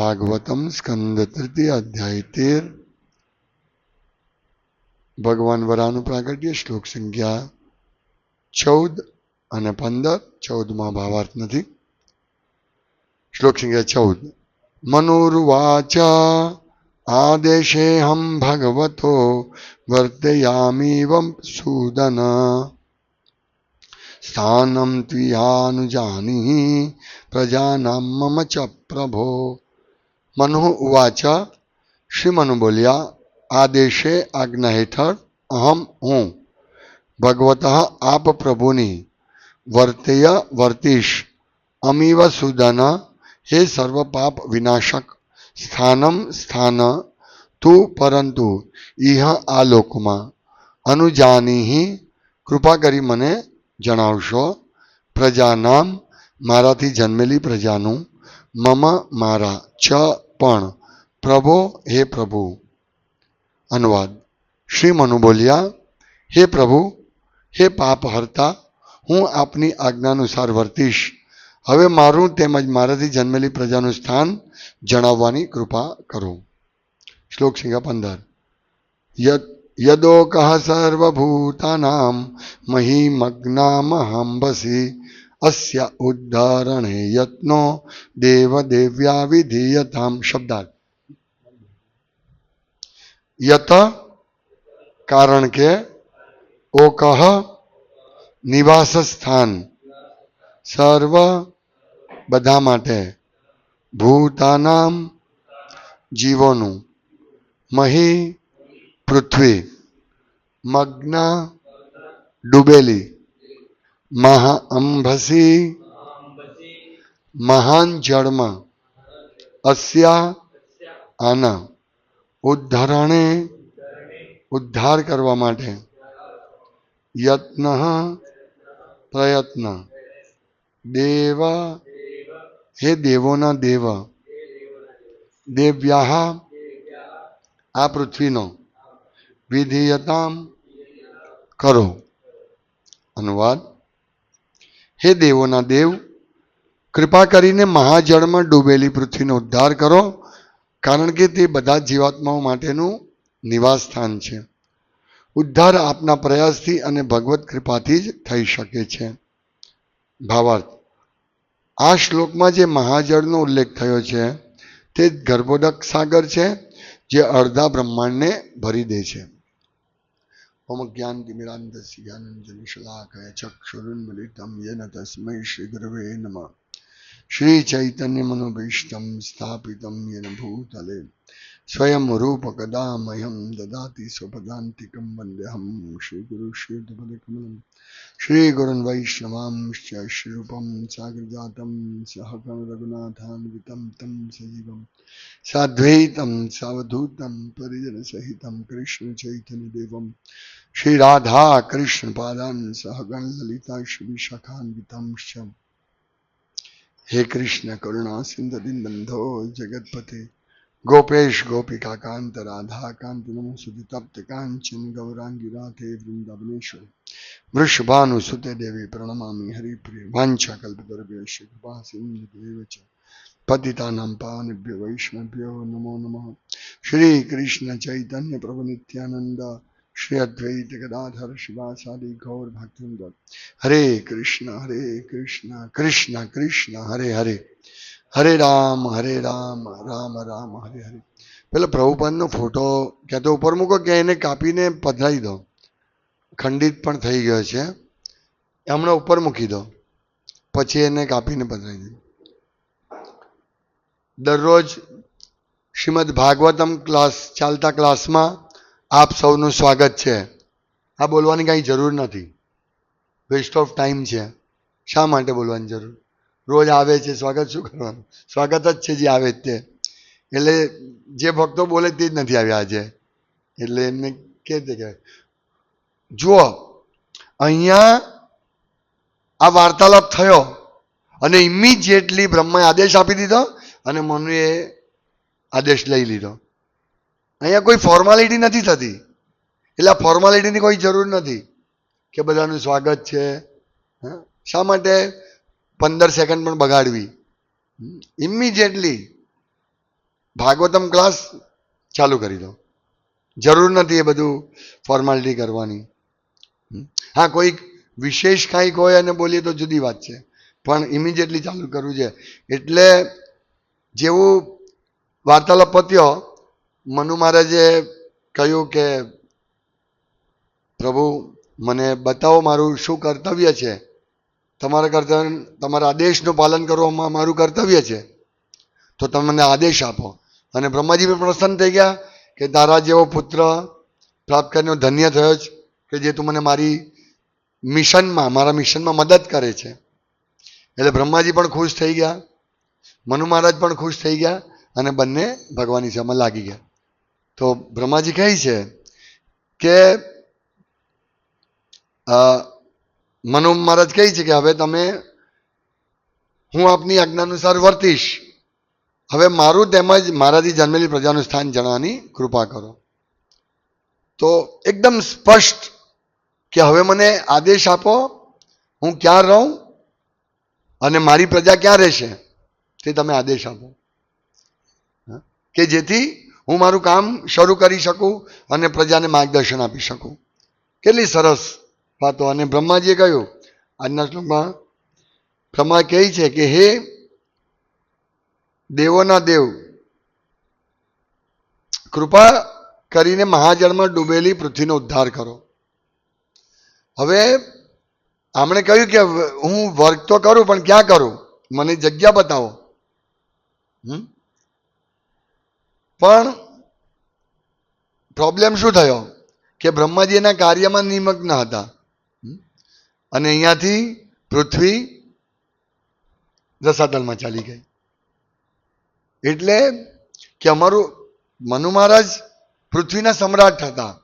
ભાગવતમ સ્કંદ તૃતીય અધ્યાય તેર ભગવાન વરાનું પ્રાગટ્ય શ્લોક સંખ્યા ચૌદ અને પંદર ચૌદમાં ભાવાર્થ નથી શ્લોક સંખ્યા ચૌદ મનુર્વાચ આદેશે હમ ભગવતો વર્તયામીવ સુદન સ્થાનમ ત્વિયાનુજાની પ્રજાનામ મમ ચ પ્રભો મનુ ઉવાચ શ્રી મનુ બોલ્યા આદેશે આજ્ઞા હેઠળ અહમ હું ભગવત આપ પ્રભુની વર્તય વર્તીશ અમીવ સુદન હે સર્વ પાપ વિનાશક સ્થાનમ સ્થાન તું પરંતુ ઇહ આ લોકમાં અનુજાનીહી કૃપા કરી મને જણાવશો પ્રજાનામ મારાથી જન્મેલી પ્રજાનું મમ મારા ચ પણ પ્રભો, હે પ્રભુ. અનુવાદ. શ્રી મનુ બોલ્યા, હે પ્રભુ, હે પાપ હરતા, હું આપની આજ્ઞાનુસાર વર્તીશ. હવે મારું તેમજ મારાથી જન્મેલી પ્રજાનું સ્થાન જણાવવાની કૃપા કરો. શ્લોક સંખ્યા પંદર. યદોકઃ સર્વભૂતાનામ મહિમગ્નામહંબસી અસ્ય ઉદ્ધારણે યત્નો દેવદેવ્યા વિધીયતામ શબ્દાર્થ યત કારણ કે ઓકહ નિવાસ સ્થાન સર્વ બધા માટે ભૂતાનામ જીવોનું મહી પૃથ્વી મગ્ન ડૂબેલી મહા અંભસી મહાન જળમાં અસ્યા આના ઉદ્ધારણે ઉદ્ધાર કરવા માટે યત્ન પ્રયત્ન દેવ હે દેવોના દેવ દેવ્યા આ પૃથ્વીનો વિધેયતામ કરો અનુવાદ હે દેવોના દેવ, કૃપા કરીને મહાજળમાં ડૂબેલી પૃથ્વીનો ઉદ્ધાર કરો, કારણ કે તે બધા જીવાત્માઓ માટેનું નિવાસ સ્થાન છે. ઉદ્ધાર આપના પ્રયાસથી અને ભગવત કૃપાથી જ થઈ શકે છે. ભાવાર્થ, આ શ્લોકમાં જે મહાજળનો ઉલ્લેખ થયો છે, તે ગર્ભોદક સાગર છે, જે અડધા બ્રહ્માંડને ભરી દે છે. ઓમ જ્ઞાન તિમિરાંતસ્ય જ્ઞાનંજલિ શલાકય ચક્ષુરુન્મિલિતમ યેન તસ્મૈ શ્રી ગુરવે નમઃ स्वयं સ્થાપિતમ યેન ભૂતલે સ્વયં રૂપ કદા મહ્યમ દદાતિ સ્વપદાંતિકમ વંદ્યહમ શ્રી ગુરુ શ્રી કમલમ શ્રી ગુરુન વૈષ્ણવાંશ્ચ શ્રી શ્રી રાધા કૃષ્ણ પાદાન સહગણ લલિતા શ્રી શાખાન્વિતમ હે કૃષ્ણ કરુણા સિંધ બંધો જગતપતે ગોપેશ ગોપિકા કાંત રાધા કાંત નમોસુતિ તપ્ત કાંચન ગૌરાંગી રાધે વૃંદાવનેશ્વર વૃષભાનુ સુતે દેવી પ્રણમામી હરિપ્રિય વાંછા કલ્પતરભ્યશ્ચ કૃપા સિંધ દેવ ચ પતિતાનાં વૈષ્ણવ્યો નમો નમઃ શ્રી કૃષ્ણ ચૈતન્ય પ્રભુ નિત્યાનંદ શ્રી અદ્વૈત ગદાધર શિવાસાદિ ગૌર ભક્તિંદ હરે કૃષ્ણ હરે કૃષ્ણ કૃષ્ણ કૃષ્ણ હરે હરે હરે રામ હરે રામ રામ રામ હરે હરે પેલા પ્રભુપાદનો ફોટો ક્યાં તો ઉપર મૂકો કે એને કાપીને પધરાવી દો. ખંડિત પણ થઈ ગયો છે. હમણાં ઉપર મૂકી દો. પછી એને કાપીને પધરાવી દો. દરરોજ શ્રીમદ ભાગવતમ ક્લાસ ચાલતા ક્લાસમાં આપ સૌનું સ્વાગત છે. આ બોલવાની કાંઈ જરૂર નથી. વેસ્ટ ઓફ ટાઈમ છે. શા માટે બોલવાની જરૂર? રોજ આવે છે, સ્વાગત શું કરવાનું? સ્વાગત જ છે જે આવે તે. એટલે જે ભક્તો બોલે તે જ નથી આવ્યા આજે. એટલે એમને કે તે જુઓ, અહીંયા આ વાર્તાલાપ થયો અને ઇમિજિએટલી બ્રહ્માએ આદેશ આપી દીધો અને મનુએ આદેશ લઈ લીધો. અહીંયા કોઈ ફોર્માલિટી નથી થતી. એટલે આ ફોર્માલિટીની કોઈ જરૂર નથી કે બધાનું સ્વાગત છે. શા માટે? પંદર સેકન્ડ પણ બગાડવી. ઇમિજિએટલી ભાગવતમ ક્લાસ ચાલુ કરી દો. જરૂર નથી એ બધું ફોર્માલિટી કરવાની. હા? કોઈક વિશેષ કાંઈક હોય અને બોલીએ તો જુદી વાત છે. પણ ઇમિડિયેટલી ચાલુ કરવું છે. એટલે જેવું વાર્તાલાપ પત્યો મનુ મહારાજે કહ્યું કે, પ્રભુ, મને બતાવો મારું શું કર્તવ્ય છે? તમારા કર્તવ્ય તમારા આદેશનું પાલન કરવામાં મારું કર્તવ્ય છે. તો તમે મને આદેશ આપો. અને બ્રહ્માજી પણ પ્રસન્ન થઈ ગયા કે, તારા જેવો પુત્ર પ્રાપ્ત કરીને ધન્ય થયો જ કે જે તું મને મારી મિશનમાં, મારા મિશનમાં મદદ કરે છે. એટલે બ્રહ્માજી પણ ખુશ થઈ ગયા, મનુ મહારાજ પણ ખુશ થઈ ગયા અને બંને ભગવાનની સેવામાં લાગી ગયા. તો બ્રહ્માજી કહે છે કે મનો મહારાજ કહે છે કે હવે તમે, હું આપની આજ્ઞા અનુસાર વર્તીશ હવે મારું તેમજ મારાથી જન્મેલી પ્રજાનું સ્થાન જણાવવાની કૃપા કરો તો એકદમ સ્પષ્ટ કે હવે મને આદેશ આપો, હું ક્યાં રહું અને મારી પ્રજા ક્યાં રહેશે તે તમે આદેશ આપો? કે જેથી હું મારું કામ શરૂ કરી શકું અને પ્રજાને માર્ગદર્શન આપી શકું. કેટલી સરસ વાતો. અને બ્રહ્માજીએ કહ્યું, આજના શ્લોકમાં બ્રહ્મા કહે છે કે, હે દેવોના દેવ, કૃપા કરીને મહાજળમાં ડૂબેલી પૃથ્વીનો ઉદ્ધાર કરો. હવે આમણે કહ્યું કે, હું વર્ક તો કરું, પણ ક્યાં કરું? મને જગ્યા બતાવો. હમ? પણ પ્રોબ્લેમ શું થયો? કે બ્રહ્માજી એના કાર્યમાં નિમગ્ન હતા? અને અહીંયાથી પૃથ્વી રસાતલમાં ચાલી ગઈ. એટલે કે અમારું, મનુ મહારાજ પૃથ્વીના સમ્રાટ હતા.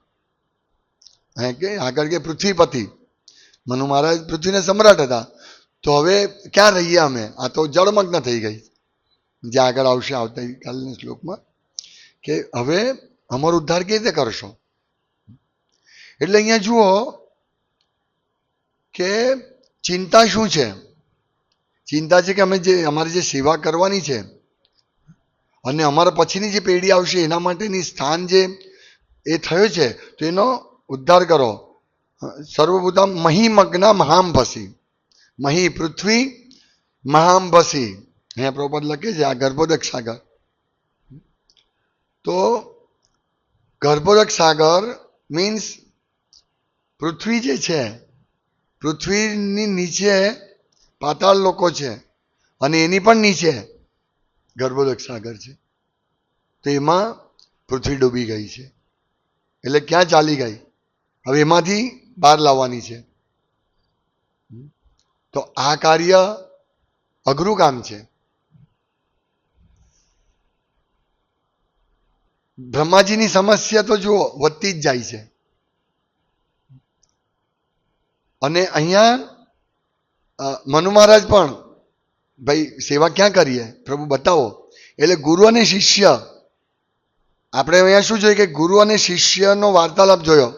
હે કે? આગળ કે પૃથ્વીપતિ. મનુ મહારાજ પૃથ્વીના સમ્રાટ હતા. તો હવે ક્યાં રહીએ અમે? આ તો જળમગ્ન થઈ ગઈ. જે આગળ આવશે આવતીકાલના શ્લોકમાં. કે હવે અમારો ઉદ્ધાર કેવી રીતે કરશો? એટલે અહીંયા જુઓ કે ચિંતા શું છે? ચિંતા છે કે અમે જે અમારી જે સેવા કરવાની છે અને અમારા પછીની જે પેઢી આવશે એના માટેની સ્થાન જે એ થયો છે, તો એનો ઉદ્ધાર કરો. સર્વભૂતા મહીમગ્ન મહામ ભસી. મહી પૃથ્વી મહામ ભસી. અહીંયા પ્રોપર લખે છે, આ ગર્ભોદક સાગર. તો ગર્ભોદક સાગર મીન્સ પૃથ્વી જે છે, પૃથ્વીની નીચે પાતાળ લોકો છે અને એની પણ નીચે ગર્ભોદક સાગર છે. તો એમાં પૃથ્વી ડૂબી ગઈ છે. એટલે ક્યાં ચાલી ગઈ? હવે એમાંથી બહાર લાવવાની છે. તો આ કાર્ય અઘરું કામ છે. બ્રહ્માજીની સમસ્યા તો જુઓ, વધતી જ જાય છે. અને અહીંયા મનુ મહારાજ પણ, ભાઈ, સેવા ક્યાં કરીએ? પ્રભુ બતાવો. એટલે ગુરુ અને શિષ્ય, આપણે અહીંયા શું જોઈએ કે ગુરુ અને શિષ્યનો વાર્તાલાપ જોયો,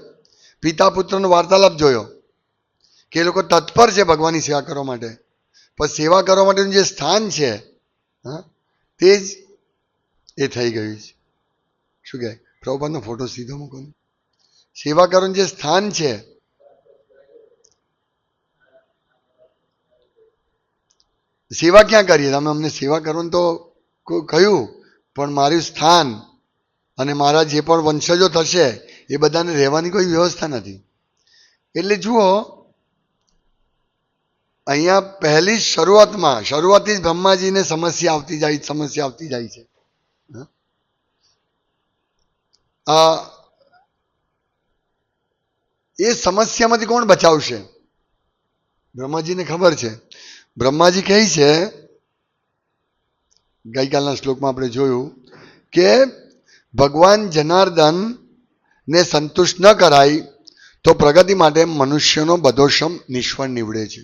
પિતા પુત્રનો વાર્તાલાપ જોયો, કે એ લોકો તત્પર છે ભગવાનની સેવા કરવા માટે. પણ સેવા કરવા માટેનું જે સ્થાન છે, હા, તે જ એ થઈ ગયું છે. શું કહે પ્રભુપાદનો ફોટો સીધો મૂકો ને. સેવા કરવાનું જે સ્થાન છે, સેવા ક્યાં કરીએ? તમે અમને સેવા કરવાનું તો કહ્યું, પણ મારું સ્થાન અને મારા જે પણ વંશજો થશે, એ બધાને રહેવાની કોઈ વ્યવસ્થા નથી. એટલે જુઓ, અહીંયા પહેલી શરૂઆતમાં, શરૂઆતથી જ બ્રહ્માજીને સમસ્યા આવતી જાય, સમસ્યા આવતી જાય છે હા? આ એ સમસ્યામાંથી કોણ બચાવશે? બ્રહ્માજીને ખબર છે. બ્રહ્માજી કહે છે, ગઈકાલના શ્લોકમાં આપણે જોયું કે ભગવાન જનાર્દન ને સંતુષ્ટ ન કરાય તો પ્રગતિ માટે મનુષ્યનો બધો શ્રમ નિષ્ફળ નીવડે છે.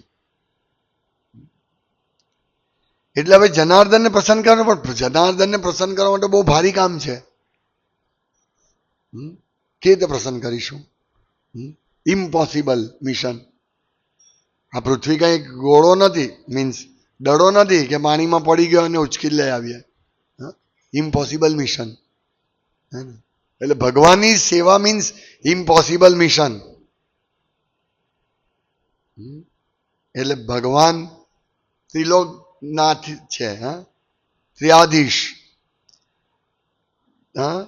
એટલે હવે જનાર્દનને પ્રસન્ન કરવાનું પણ જનાર્દનને પ્રસન્ન કરવા માટે બહુ ભારી કામ છે? કેવી રીતે પ્રસન્ન કરીશું? ઇમ્પોસિબલ મિશન આ પૃથ્વી કઈ ગોળો નથી મીન્સ દડો નથી કે પાણીમાં પડી ગયો અને ઉચકી લઈ આવીએ? ઇમ્પોસિબલ મિશન હે ને? એટલે ભગવાનની સેવા મીન્સ ઇમ્પોસિબલ મિશન એટલે ભગવાન ત્રિલોકનાથ છે, હા? ત્રિયાધીશ. હા?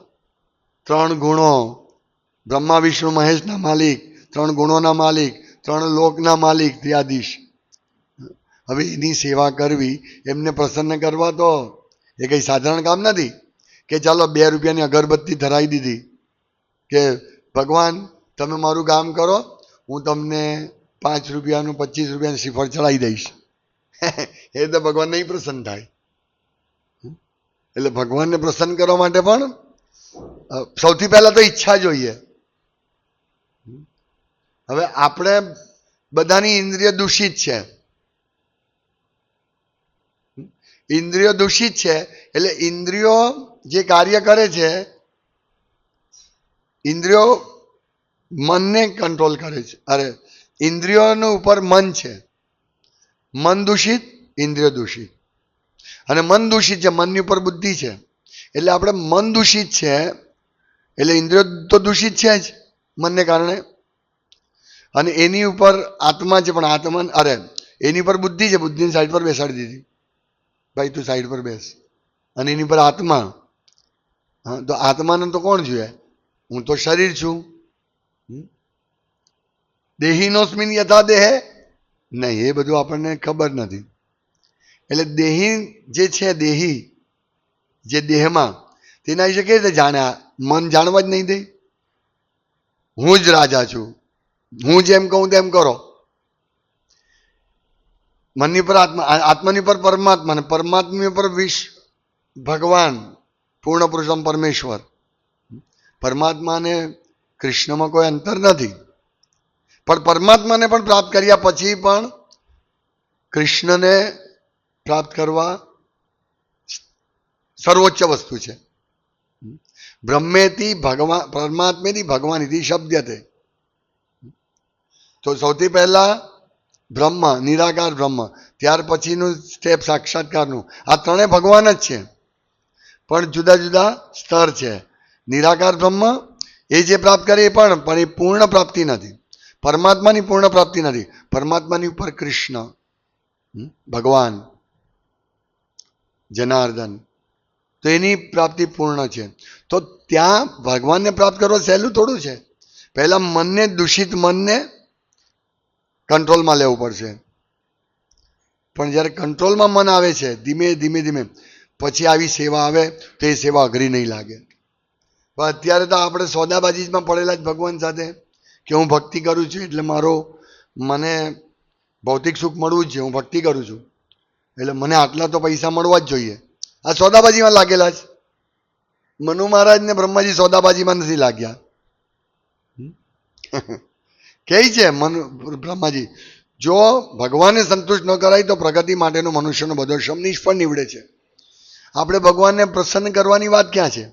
ત્રણ ગુણો. બ્રહ્મા, વિષ્ણુ, મહેશના માલિક, ત્રણ ગુણોના માલિક, ત્રણ લોકના માલિક ત્રિયાધીશ હવે એની સેવા કરવી, એમને પ્રસન્ન કરવા તો. એ કંઈ સાધારણ કામ નથી કે ચાલો બે રૂપિયાની અગરબત્તી ધરાવી દીધી કે, ભગવાન, તમે મારું કામ કરો, હું તમને પાંચ રૂપિયાનું, પચીસ રૂપિયાનું શ્રીફળ ચડાવી દઈશ. એ તો ભગવાન નહીં પ્રસન્ન થાય. એટલે ભગવાનને પ્રસન્ન કરવા માટે પણ સૌથી પહેલા તો ઈચ્છા જોઈએ. હવે આપણે બધાની ઇન્દ્રિય દૂષિત છે. ઇન્દ્રિયો દૂષિત છે એટલે ઇન્દ્રિયો જે કાર્ય કરે છે, ઇન્દ્રિયો મનને કંટ્રોલ કરે છે. અરે, ઇન્દ્રિયોનું ઉપર મન છે. મન દૂષિત, ઇન્દ્રિય દૂષિત. અને મન દૂષિત છે, મનની ઉપર બુદ્ધિ છે. એટલે આપણે મન દૂષિત છે. એટલે ઇન્દ્રિયો તો દૂષિત છે જ મનને કારણે. અને એની ઉપર આત્મા છે, પણ આત્મા અરે, એની પર બુદ્ધિ છે, બુદ્ધિની સાઈડ પર બેસાડી દીધી. ભાઈ, તું સાઈડ પર બેસ. અને એની પર આત્મા. હા, તો આત્માને તો કોણ જોઈએ હું તો શરીર છું? દેહીનોસ્મિન યથા દેહે? નહીં, એ બધું આપણને ખબર નથી. એટલે દેહી જે છે, દેહી જે દેહમાં, તેના વિશે કેવી રીતે જાણ્યા મન જાણવા જ નહીં દે. હું જ રાજા છું. હું જેમ કહું તેમ કરો. મનની પર આત્મા આત્માની પર પરમાત્મા અને પરમાત્મા પર વિશ, ભગવાન, પૂર્ણ પુરુષમ પરમેશ્વર. પરમાત્મા અને કૃષ્ણમાં કોઈ અંતર નથી. પણ પરમાત્માને પણ પ્રાપ્ત કર્યા પછી પણ કૃષ્ણને પ્રાપ્ત કરવા સર્વોચ્ચ વસ્તુ છે. બ્રહ્મેથી ભગવાન, પરમાત્મેથી ઇતિ શબ્દતે તો સૌથી પહેલા બ્રહ્મ, નિરાકાર બ્રહ્મ. ત્યાર પછીનું સ્ટેપ સાક્ષાત્કારનું. આ ત્રણેય ભગવાન જ છે. પણ જુદા જુદા સ્તર છે. નિરાકાર બ્રહ્મ, એ જે પ્રાપ્ત કરે એ પણ પણ એ પૂર્ણ પ્રાપ્તિ નથી. પરમાત્માની પૂર્ણ પ્રાપ્તિ નથી. પરમાત્માની ઉપર કૃષ્ણ ભગવાન, જનાર્દન તો એની પ્રાપ્તિ પૂર્ણ છે. તો ત્યાં ભગવાનને પ્રાપ્ત કરવો સહેલું થોડું છે. પહેલાં મનને, દૂષિત મનને કંટ્રોલમાં લેવું પડશે. પણ જ્યારે કંટ્રોલમાં મન આવે છે, ધીમે ધીમે ધીમે, પછી આવી સેવા આવે, તો એ સેવા અઘરી નહીં લાગે. પણ અત્યારે તો આપણે સોદાબાજીમાં પડેલા જ ભગવાન સાથે કે હું ભક્તિ કરું છું એટલે મારો મને ભૌતિક સુખ મળવું જ છે, હું ભક્તિ કરું છું. એટલે મને આટલા તો પૈસા મળવા જ જોઈએ. આ સોદાબાજીમાં લાગેલા છે મનુ મહારાજ ને બ્રહ્માજી સોદાબાજીમાં નથી લાગ્યા. કે છે મનુ, બ્રહ્માજી? જો ભગવાનને સંતુષ્ટ ન કરાય તો પ્રગતિ માટેનો મનુષ્યનો બધો શ્રમ નિષ્ફળ નીવડે છે. આપણે ભગવાનને પ્રસન્ન કરવાની વાત ક્યાં છે?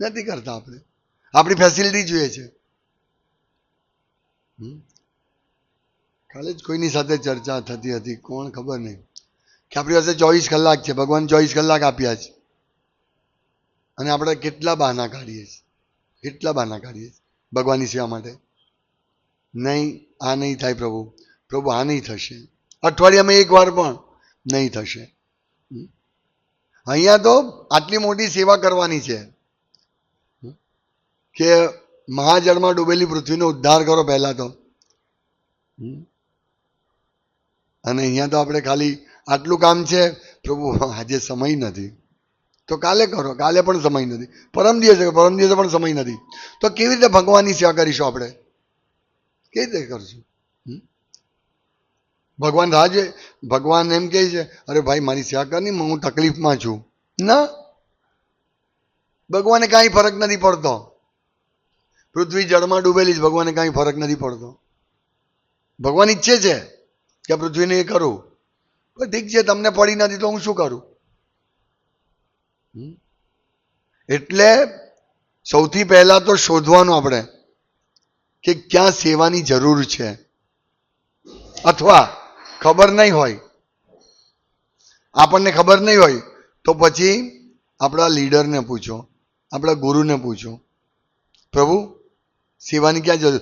નથી કરતા આપણે. આપણી ફેસિલિટી જોઈએ છે? કાલે જ કોઈની સાથે ચર્ચા થતી હતી, કોણ ખબર નહીં. કે આપણી પાસે ચોવીસ કલાક છે, ભગવાન ચોવીસ કલાક આપ્યા છે અને આપણે કેટલા બહાના કાઢીએ છીએ કેટલા બહાના કાઢીએ છીએ ભગવાનની સેવા માટે નહીં, આ નહીં થાય પ્રભુ પ્રભુ, આ નહીં થશે અઠવાડિયામાં એક વાર પણ નહીં થશે? અહીંયા તો આટલી મોટી સેવા કરવાની છે? કે મહાજળમાં ડૂબેલી પૃથ્વીનો ઉદ્ધાર કરો પહેલાં તો? અને અહીંયા તો આપણે ખાલી આટલું કામ છે? પ્રભુ, આજે સમય નથી. તો કાલે કરો, કાલે પણ સમય નથી. પરમ દિવસે પરમ દિવસે પણ સમય નથી. તો કેવી રીતે ભગવાનની સેવા કરીશું આપણે? કેવી રીતે કરશું? ભગવાન રાહ જોઈએ ભગવાન એમ કહે છે, અરે ભાઈ, મારી સેવા કરની હું તકલીફમાં છું. ના. ભગવાને કાંઈ ફરક નથી પડતો. પૃથ્વી જળમાં ડૂબેલી જ ભગવાને કાંઈ ફરક નથી પડતો. ભગવાન ઈચ્છે છે કે પૃથ્વીને એ કરું. ઠીક છે, તમને પડી નથી તો હું શું કરું? એટલે સૌથી પહેલા તો શોધવાનું આપણે કે ક્યાં સેવાની જરૂર છે. અથવા ખબર નહીં હોય, આપણને ખબર નહીં હોય, તો પછી આપણા લીડરને પૂછો, આપણા ગુરુને પૂછો. પ્રભુ, સેવાની ક્યાં જરૂર?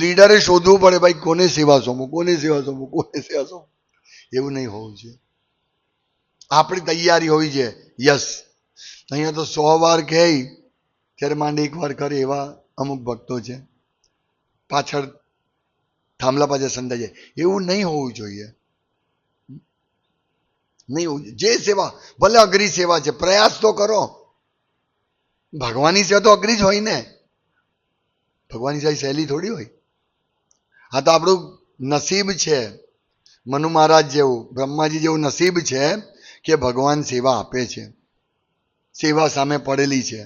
લીડરે શોધવું પડે, ભાઈ, કોને સેવા સોંપું, કોને સેવા સોંપું, કોને સેવા સોંપું? એવું નહીં હોવું જોઈએ. આપણી તૈયારી હોવી જોઈએ. યસ અહીંયા તો સો વાર કહે, ત્યારે માંડી એક વાર કરે એવા અમુક ભક્તો છે. પાછળ થાંભલા પાછળ સંતાઈ જાય. એવું નહીં હોવું જોઈએ. નહીં હોવું જોઈએ. જે સેવા, ભલે અઘરી સેવા છે, પ્રયાસ તો કરો. ભગવાનની સેવા તો અઘરી જ હોય ને. ભગવાનની સેવા સહેલી થોડી હોય. હા તો આપણું નસીબ છે. મનુ મહારાજ જેવું, બ્રહ્માજી જેવું નસીબ છે કે ભગવાન સેવા આપે છે. સેવા સામે પડેલી છે?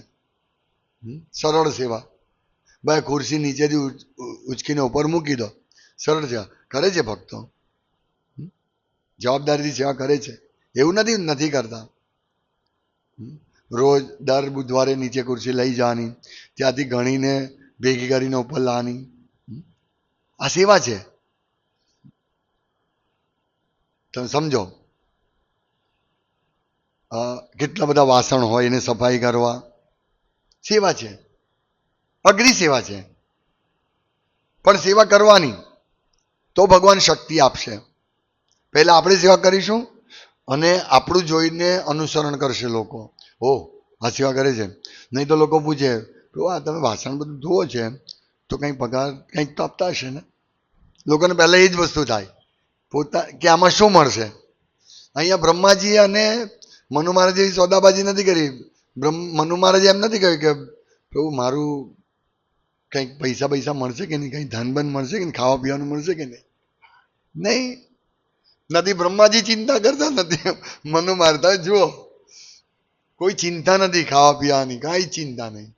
સરળ સેવા. ભાઈ ખુરશી નીચેથી ઉચ- ઉચકીને ઉપર મૂકી દો. સરળ સેવા. કરે છે ભક્તો? જવાબદારીથી સેવા કરે છે. એવું નથી નથી કરતા. રોજ દર બુધવારે નીચે ખુરશી લઈ જવાની. ત્યાંથી ગણીને ભેગી કરીને ઉપર લાવવાની. આ સેવા છે. તમે સમજો. કેટલા બધા વાસણ હોય એને સફાઈ કરવા. સેવા છે. અઘરી સેવા છે. પણ સેવા કરવાની તો ભગવાન શક્તિ આપશે. પહેલા આપણે સેવા કરીશું અને આપણું જોઈને અનુસરણ કરશે લોકો. ઓ આ સેવા કરે છે. નહીં તો લોકો પૂછે "પ્રભુ, આ તમે વાસણ બધું ધોવો છે? તો કંઈ પગાર કંઈક તો આપતા હશે ને? લોકોને પહેલાં એ જ વસ્તુ થાય. પોતા કે આમાં શું મળશે? અહીંયા બ્રહ્માજી અને મનુ મહારાજે સોદાબાજી નથી કરી. બ્રહ્મ મનુ મહારાજે એમ નથી કહ્યું કે, પ્રભુ, મારું કંઈક પૈસા પૈસા મળશે કે નહીં? કંઈ ધનબન મળશે કે નહીં? ખાવા પીવાનું મળશે કે નહીં? નહીં. નથી, બ્રહ્માજી ચિંતા કરતા નથી. મનુ મારતા, જુઓ, કોઈ ચિંતા નથી ખાવા પીવાની, કાંઈ ચિંતા નહીં.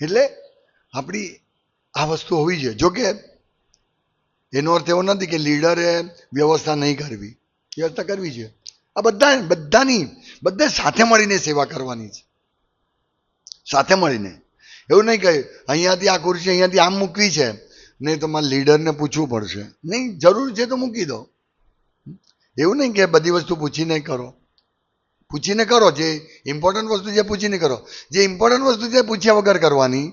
એટલે આપણી આ વસ્તુ હોવી જોઈએ. જોકે એનો અર્થ એવો નથી કે લીડરે વ્યવસ્થા નહીં કરવી. વ્યવસ્થા કરવી છે. આ બધા બધાની બધા સાથે મળીને સેવા કરવાની છે. સાથે મળીને. એવું નહીં કહે અહીંયાથી આ ખુરશી, અહીંયાથી આમ મૂકવી છે. નહીં તો મારે લીડરને પૂછવું પડશે. નહીં, જરૂર છે તો મૂકી દો. એવું નહીં કે બધી વસ્તુ પૂછીને કરો. પૂછીને કરો જે ઇમ્પોર્ટન્ટ વસ્તુ છે, પૂછીને કરો. જે ઇમ્પોર્ટન્ટ વસ્તુ છે, પૂછ્યા વગર કરવાની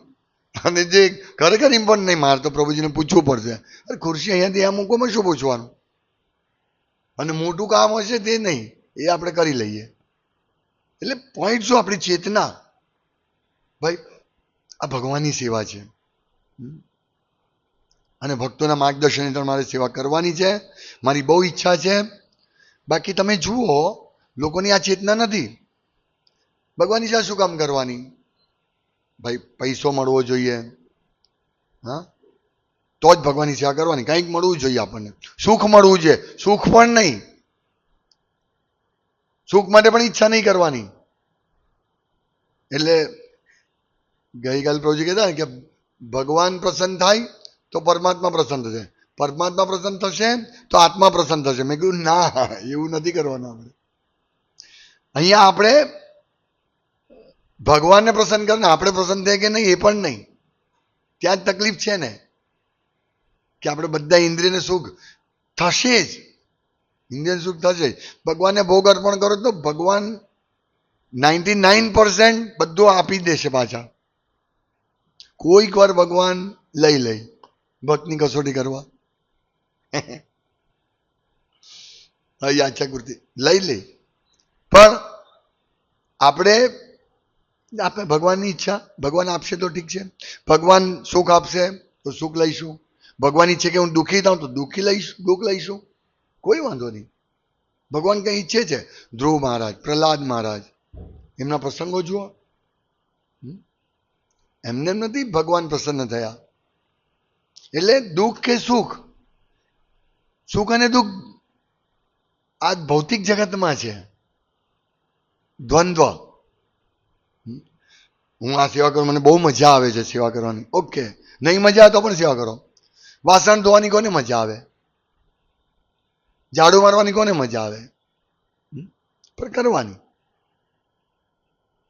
અને જે ખરેખર પણ નહીં મારે તો પ્રભુજીને પૂછવું પડશે. અરે ખુરશી અહીંયાથી આ મૂકોમાં શું પૂછવાનું? અને મોટું કામ હશે તે નહીં, એ આપણે કરી લઈએ. એટલે પોઈન્ટ શું? આપણી ચેતના. ભાઈ, આ ભગવાનની સેવા છે. અને ભક્તોના માર્ગદર્શન હેઠળ મારે સેવા કરવાની છે. મારી બહુ ઈચ્છા છે. બાકી તમે જુઓ, લોકોની આ ચેતના નથી. ભગવાનની સેવા શું કામ કરવાની? ભાઈ, પૈસો મળવો જોઈએ. હા? તો જ ભગવાનની સેવા કરવાની. કંઈક મળવું જોઈએ આપણને. સુખ મળવું જોઈએ સુખ પણ નહીં. સુખ માટે પણ ઈચ્છા નહીં કરવાની. એટલે ગઈકાલ પ્રભુજી કહેતા કે ભગવાન પ્રસન્ન થાય તો પરમાત્મા પ્રસન્ન થશે. પરમાત્મા પ્રસન્ન થશે તો આત્મા પ્રસન્ન થશે. મેં કીધું, ના, એવું નથી કરવાનું આપણે. અહીંયા આપણે ભગવાનને પ્રસન્ન કરે ને આપણે પ્રસન્ન થઈએ કે નહીં, એ પણ નહીં. ત્યાં જ તકલીફ છે ને, કે આપણે બધા ઇન્દ્રિયને સુખ થશે જ. ઇન્દ્રિયને સુખ થશે જ. ભગવાનને ભોગ અર્પણ કરો તો ભગવાન નાઇન્ટી નાઇન પર્સન્ટ બધું આપી દેશે પાછા. કોઈક વાર ભગવાન લઈ લઈ ભક્તની કસોટી કરવા. યાચા કૃતિ લઈ લઈ પણ આપણે આપણે ભગવાનની ઈચ્છા, ભગવાન આપશે તો ઠીક છે. ભગવાન સુખ આપશે તો સુખ લઈશું. ભગવાન ઈચ્છે કે હું દુઃખી થાઉં તો દુઃખી લઈશ, દુઃખ લઈશું. કોઈ વાંધો નહીં. ભગવાન કંઈ ઈચ્છે છે? ધ્રુવ મહારાજ, પ્રહલાદ મહારાજ, એમના પ્રસંગો જુઓ? એમને નથી ભગવાન પ્રસન્ન થયા. એટલે દુઃખ કે સુખ? સુખ અને દુઃખ આ ભૌતિક જગતમાં છે. દ્વંદ્વ? હું આ સેવા કરું, મને બહુ મજા આવે છે સેવા કરવાની. ઓકે નહીં મજા આવે તો પણ સેવા કરો. વાસણ ધોવાની કોને મજા આવે? ઝાડુ મારવાની કોને મજા આવે? પણ કરવાની.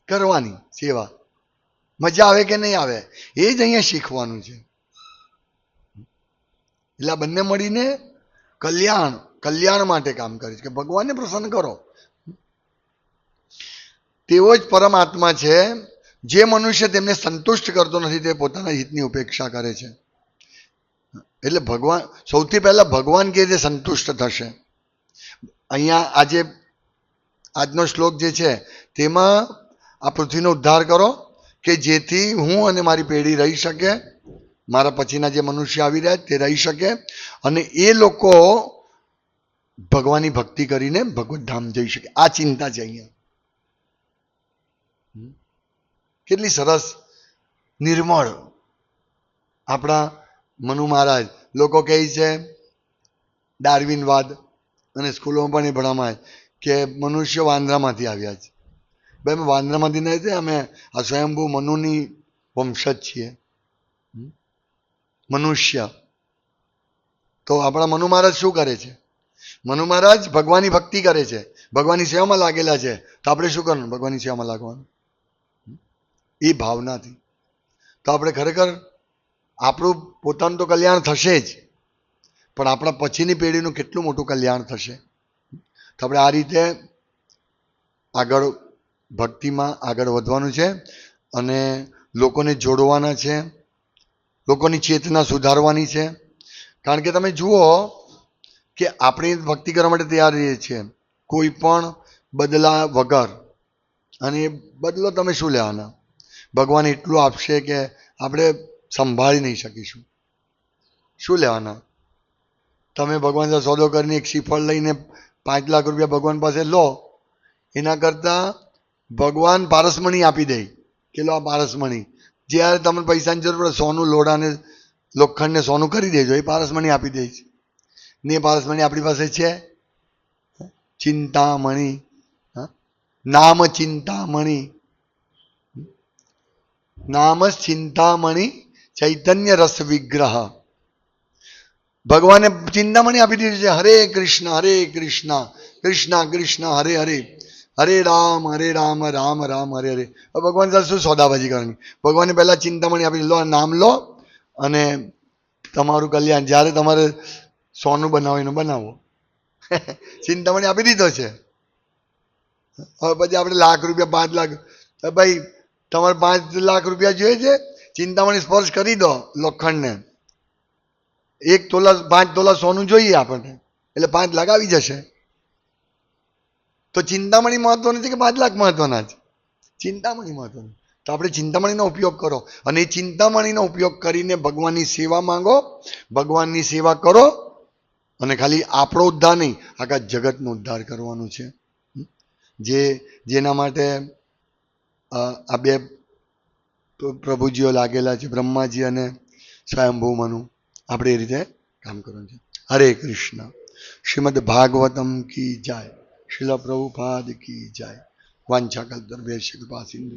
કરવાની સેવા. મજા આવે કે નહીં આવે? એ જ અહીંયા શીખવાનું છે. એટલે બંને મળીને કલ્યાણ કલ્યાણ માટે કામ કરે છે. કે ભગવાનને પ્રસન્ન કરો. તેવો જ પરમાત્મા છે. જે મનુષ્ય તેમને સંતુષ્ટ કરતો નથી, તે પોતાના હિતની ઉપેક્ષા કરે છે. એટલે ભગવાન, સૌથી પહેલા ભગવાન કે રીતે સંતુષ્ટ થશે. અહીંયા આજે, આજનો શ્લોક જે છે, તેમાં આ પૃથ્વીનો ઉદ્ધાર કરો કે જેથી હું અને મારી પેઢી રહી શકે, મારા પછીના જે મનુષ્ય આવી રહ્યા તે રહી શકે અને એ લોકો ભગવાનની ભક્તિ કરીને ભગવત ધામ જઈ શકે. આ ચિંતા છે અહીંયા હમ. કેટલી સરસ નિર્મળ આપણા મનુ મહારાજ. લોકો કહે છે ડાર્વિનવાદ અને સ્કૂલોમાં પણ એ ભણવામાં આવે કે મનુષ્ય વાંદરામાંથી આવ્યા છે. ભાઈ, અમે વાંદરામાંથી નથી અમે આ સ્વયંભૂ મનુની વંશજ છીએ. મનુષ્ય. તો આપણા મનુ મહારાજ શું કરે છે? મનુ મહારાજ ભગવાનની ભક્તિ કરે છે. ભગવાનની સેવામાં લાગેલા છે. તો આપણે શું કરવાનું? ભગવાનની સેવામાં લાગવાનું? એ ભાવનાથી. તો આપણે ખરેખર આપણું પોતાનું તો કલ્યાણ થશે જ, પણ આપણા પછીની પેઢીનું કેટલું મોટું કલ્યાણ થશે? તો આપણે આ રીતે આગળ ભક્તિમાં આગળ વધવાનું છે અને લોકોને જોડવાના છે, લોકોની ચેતના સુધારવાની છે. કારણ કે તમે જુઓ કે આપણે ભક્તિ કરવા માટે તૈયાર રહીએ છીએ, કોઈ પણ બદલા વગર. અને એ બદલો તમે શું લેવાના? ભગવાન એટલું આપશે કે આપણે સંભાળી નહીં શકીશું. શું લેવાના? તમે ભગવાન સોદો કરીને એક શ્રીફળ લઈને પાંચ લાખ રૂપિયા ભગવાન પાસે લો, એના કરતાં ભગવાન પારસમણી આપી દે. કે લો આ પારસમણી. જ્યારે તમને પૈસાની જરૂર પડે, સોનું લોડાને લોખંડને સોનું કરી દેજો, એ પારસમણી આપી દે છે. ને પારસમણી આપણી પાસે છે? ચિંતામણી? નામ ચિંતામણી. નામ ચિંતામણી ચૈતન્ય રસ વિગ્રહ. ભગવાને ચિંતામણી આપી દીધી છે, હરે કૃષ્ણ હરે કૃષ્ણ કૃષ્ણ કૃષ્ણ, હરે હરે હરે રામ હરે રામ રામ રામ, હરે હરે. ભગવાન સાથે શું સોદાબાજી કરવાની? ભગવાને પહેલા ચિંતામણી આપી લો નામ લો અને તમારું કલ્યાણ, જ્યારે તમારે સોનું બનાવો, એનું બનાવો. ચિંતામણી આપી દીધો છે. હવે પછી આપણે લાખ રૂપિયા, પાંચ લાખ ભાઈ તમારે પાંચ લાખ રૂપિયા જોઈએ છે, ચિંતામણી સ્પર્શ કરી દો લોખંડને. એક તોલા, પાંચ તોલા સોનું જોઈએ આપણને, એટલે પાંચ લાખ આવી જશે. તો ચિંતામણી મહત્વ નથી કે પાંચ લાખ મહત્વના છે? ચિંતામણી મહત્વનું. તો આપણે ચિંતામણીનો ઉપયોગ કરો. અને એ ચિંતામણીનો ઉપયોગ કરીને ભગવાનની સેવા માંગો, ભગવાનની સેવા કરો, અને ખાલી આપણો ઉદ્ધાર નહીં, આખા જગતનો ઉદ્ધાર કરવાનું છે. જે, જેના માટે આ બે પ્ર- પ્રભુજીઓ લાગેલા છે, બ્રહ્માજી અને સ્વયંભૂ મનુ. આપણે એ રીતે કામ કરવાનું છે. હરે કૃષ્ણ. શ્રીમદ ભાગવતમ કી જાય. શિલ પ્રભુપાદ કી જાય. વાંછા કૃપા સિંધુ